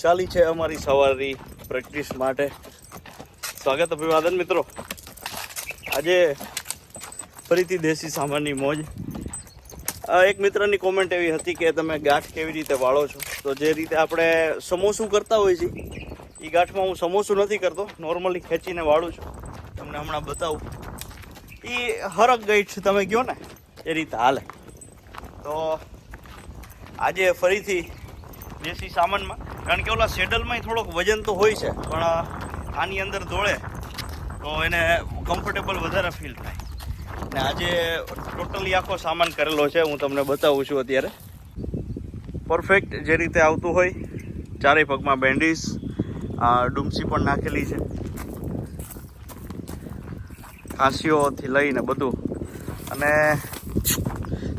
ચાલી છે અમારી સવારી પ્રેક્ટિસ માટે. સ્વાગત અભિવાદન, મિત્રો. આજે ફરીથી દેશી સામાનની મોજ. એક મિત્રની કોમેન્ટ એવી હતી કે તમે ગાંઠ કેવી રીતે વાળો છો? તો જે રીતે આપણે સમોસું કરતા હોઈએ છીએ એ ગાંઠમાં હું સમોસું નથી કરતો નોર્મલી ખેંચીને વાળું છું. તમને હમણાં બતાવું. એ હરક ગાઈઠ તમે કહો ને, એ રીતે હાલે. તો આજે ફરીથી દેશી સામાનમાં કારણ કે ઓલા સેડલમાં થોડોક વજન તો હોય છે, પણ આની અંદર દોડે, તો એને કમ્ફર્ટેબલ વધારે ફીલ થાય. ને આજે ટોટલી આખો સામાન કરેલો છે, હું તમને બતાવું છું અત્યારે. પરફેક્ટ જે રીતે આવતું હોય, ચારેય પગમાં બેન્ડીસ ડુમસી પણ નાખેલી છે. ખાંસીઓથી લઈને બધું. અને,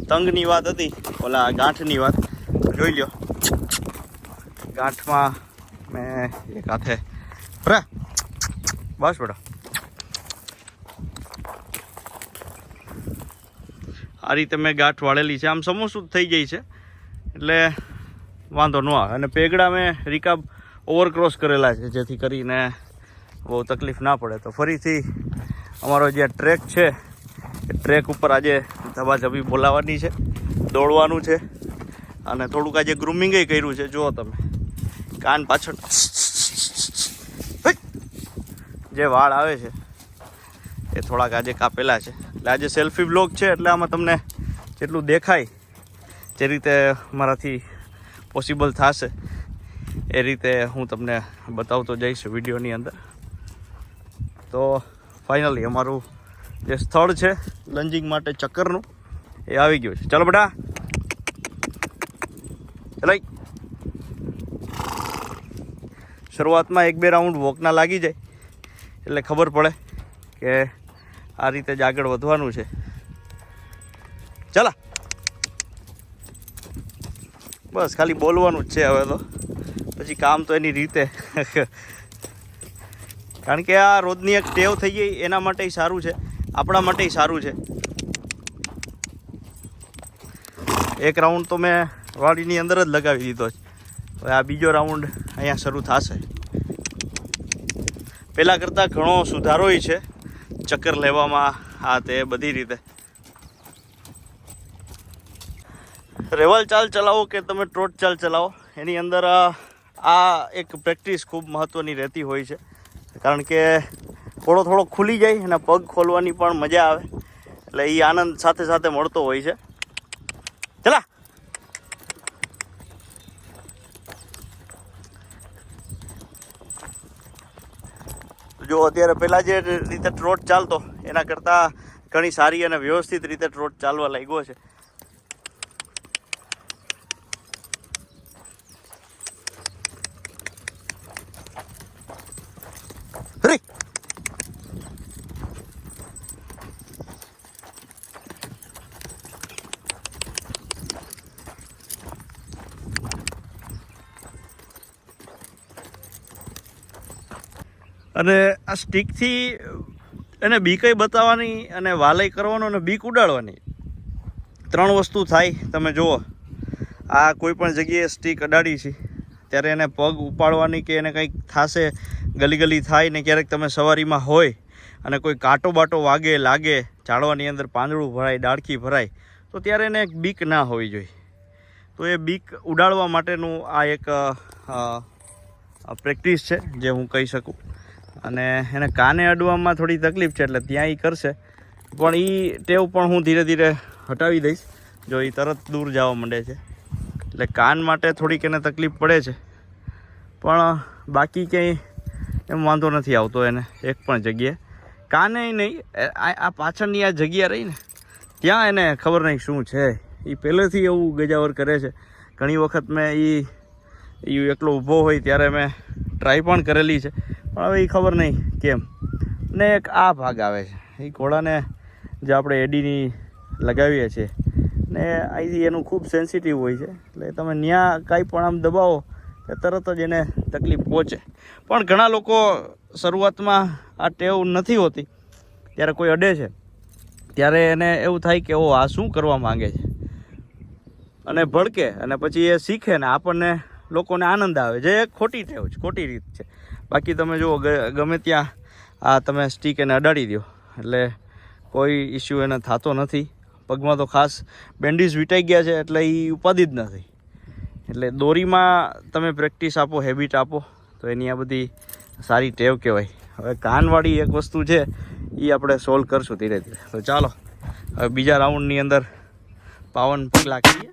તંગની વાત હતી, ઓલા ગાંઠની વાત. જોઈ લ્યો. ગાંઠમાં મેં એક હાથે બરા બસ બેટા. આ રીતે મેં ગાંઠ વાળેલી છે. આમ સમોસું થઈ જાય છે. એટલે વાંધો ન આવે. અને પેગડા મેં રિકાબ ઓવરક્રોસ કરેલા છે, જેથી કરીને બહુ તકલીફ ના પડે. તો ફરીથી અમારો જે ટ્રેક છે, એ ટ્રેક ઉપર આજે ધબાધબી બોલાવવાની છે, દોડવાનું છે. અને થોડુંક આજે ગ્રુમિંગે કર્યું છે. જુઓ તમે. કાન પાછળ. જે વાળ આવે છે, એ થોડાક આજે કાપેલા છે. એટલે આજે સેલ્ફી બ્લોગ છે, એટલે આમાં તમને જેટલું દેખાય, જે રીતે મારાથી પોસિબલ થશે, એ રીતે હું તમને બતાવતો જઈશ વિડીયોની અંદર. તો ફાઇનલી અમારું જે સ્થળ છે, લંજિંગ માટે ચક્કરનું, એ આવી ગયું છે. ચાલો બેટા. ચલાઈ શરૂઆતમાં એક બે રાઉન્ડ વોકના લાગી જાય, એટલે ખબર પડે કે આ રીતે જ આગળ વધવાનું છે. ચાલા. બસ, ખાલી બોલવાનું જ છે હવે તો. પછી કામ તો એની રીતે. કારણ કે આ રોજની એક ટેવ થઈ ગઈ, એના માટે સારું છે. આપણા માટે સારું છે. એક રાઉન્ડ તો મેં વાડીની અંદર જ લગાવી દીધો છે. હવે આ બીજો રાઉન્ડ અહીંયા શરૂ થશે. પહેલાં કરતાં ઘણો સુધારોય છે. ચક્કર લેવામાં આ તે બધી રીતે. રેવલ ચાલ ચલાવો કે તમે ટ્રોટ ચાલ ચલાવો? એની અંદર આ એક પ્રેક્ટિસ ખૂબ મહત્ત્વની રહેતી હોય છે. કારણ કે થોડો થોડો ખુલી જાય અને પગ ખોલવાની પણ મજા આવે. એટલે એ આનંદ સાથે સાથે મળતો હોય છે. ચલા! જો અત્યારે પહેલાં જે રીતે ટ્રોટ ચાલતો, એના કરતાં ઘણી સારી અને વ્યવસ્થિત રીતે ટ્રોટ ચાલવા લાગ્યો છે. અને આ સ્ટીકથી એને બીકઈ બતાવવાની અને વાલય કરવાનો અને બીક ઉડાડવાની. ત્રણ વસ્તુ થાય, તમે જુઓ. આ કોઈ પણ જગ્યાએ સ્ટીક અડાડી છે. ત્યારે એને પગ ઉપાડવાની કે એને કંઈક થશે ગલી ગલી થાય ને ક્યારેક તમે સવારીમાં હોય અને કોઈ કાંટો બાટો વાગે, લાગે, ઝાડવાની અંદર પાંદડું ભરાય, ડાળખી ભરાય, તો ત્યારે એને બીક ના હોવી જોઈએ. તો એ બીક ઉડાડવા માટેનું આ એક પ્રેક્ટિસ છે, જે હું કહી શકું. અને એને કાને અડવામાં થોડી તકલીફ છે એટલે ત્યાં એ કરશે. પણ એ ટેવ પણ હું ધીરે ધીરે હટાવી દઈશ. જો એ તરત દૂર જવા માંડે છે. એટલે કાન માટે થોડીક એને તકલીફ પડે છે. પણ બાકી ક્યાંય એમ વાંધો નથી આવતો એને. એક પણ જગ્યાએ. કાને નહીં આ પાછળની આ જગ્યા રહી ને, ત્યાં એને ખબર નહીં શું છે. એ પહેલેથી એવું ગજાવર કરે છે. ઘણી વખત મેં એ એકલો ઊભો હોય ત્યારે મેં ટ્રાય પણ કરેલી છે. પણ હવે એ ખબર નહીં કેમ. ને એક આ ભાગ આવે છે. એ ઘોડાને જે આપણે એડીની લગાવીએ છીએ. ને અહીંથી એનું ખૂબ સેન્સિટિવ હોય છે. એટલે તમે ત્યાં કાંઈ પણ આમ દબાવો કે તરત જ એને તકલીફ પહોંચે. પણ ઘણા લોકો શરૂઆતમાં આ ટેવ નથી હોતી. ત્યારે કોઈ અડે છે. ત્યારે એને એવું થાય કે ઓ આ શું કરવા માંગે છે? અને ભડકે અને પછી એ શીખે ને આપણને લોકોને આનંદ આવે. જે ખોટી ટેવ છે, ખોટી રીત છે. બાકી તમે જુઓ ગમે ત્યાં આ તમે સ્ટીક એને અડાડી દો એટલે કોઈ ઇસ્યુ એને થતો નથી. પગમાં તો ખાસ બેન્ડેજ વીટાઈ ગયા છે, એટલે એ ઉપાધિ જ નથી. એટલે દોરીમાં તમે પ્રેક્ટિસ આપો હેબિટ આપો, તો એની આ બધી સારી ટેવ કહેવાય. હવે કાનવાળી એક વસ્તુ છે એ આપણે સોલ્વ કરશું ધીરે ધીરે. તો ચાલો, હવે બીજા રાઉન્ડની અંદર પાવન પગલાં કરીએ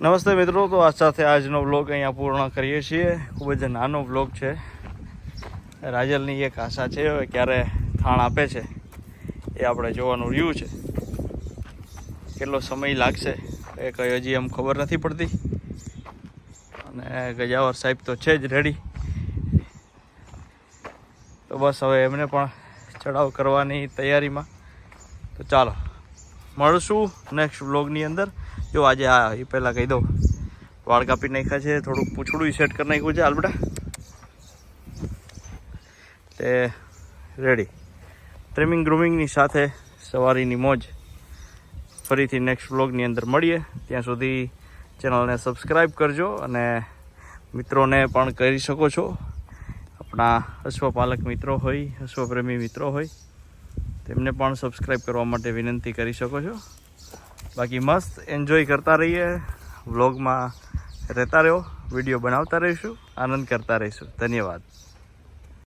નમસ્તે મિત્રો, તો આ સાથે આજનો વ્લોગ અહીંયા પૂર્ણ કરીએ છીએ. ખૂબ જ નાનો વ્લોગ છે. રાજલની એક આશા છે ક્યારે થાણ આપે છે એ આપણે જોવાનું રહ્યું છે. કેટલો સમય લાગશે એ કંઈ હજી એમ ખબર નથી પડતી. અને ગજાવર સાહેબ તો છે જ રેડી તો બસ હવે એમને પણ ચડાવ કરવાની તૈયારીમાં. તો ચાલો, મળશું નેક્સ્ટ વ્લોગની અંદર. જો આજે આ એ પહેલાં કહી દઉં. વાળ કાપી નાખ્યા છે, થોડુંક પૂછડું સેટ કરી નાખ્યું છે, હાલ તે રેડી ટ્રેમિંગ ગ્રૂમિંગની સાથે સવારીની મોજ. ફરીથી નેક્સ્ટ વ્લોગની અંદર મળીએ. ત્યાં સુધી ચેનલને સબસ્ક્રાઈબ કરજો અને મિત્રોને પણ કરી શકો છો. આપણા અશ્વપાલક મિત્રો હોય, અશ્વપ્રેમી મિત્રો હોય, તેમને પણ સબસ્ક્રાઈબ કરવા માટે વિનંતી કરી શકો છો. બાકી મસ્ત એન્જોય કરતા રહીએ. વ્લોગમાં રહેતા રહ્યો વીડિયો બનાવતા રહીશું, આનંદ કરતા રહીશું. ધન્યવાદ.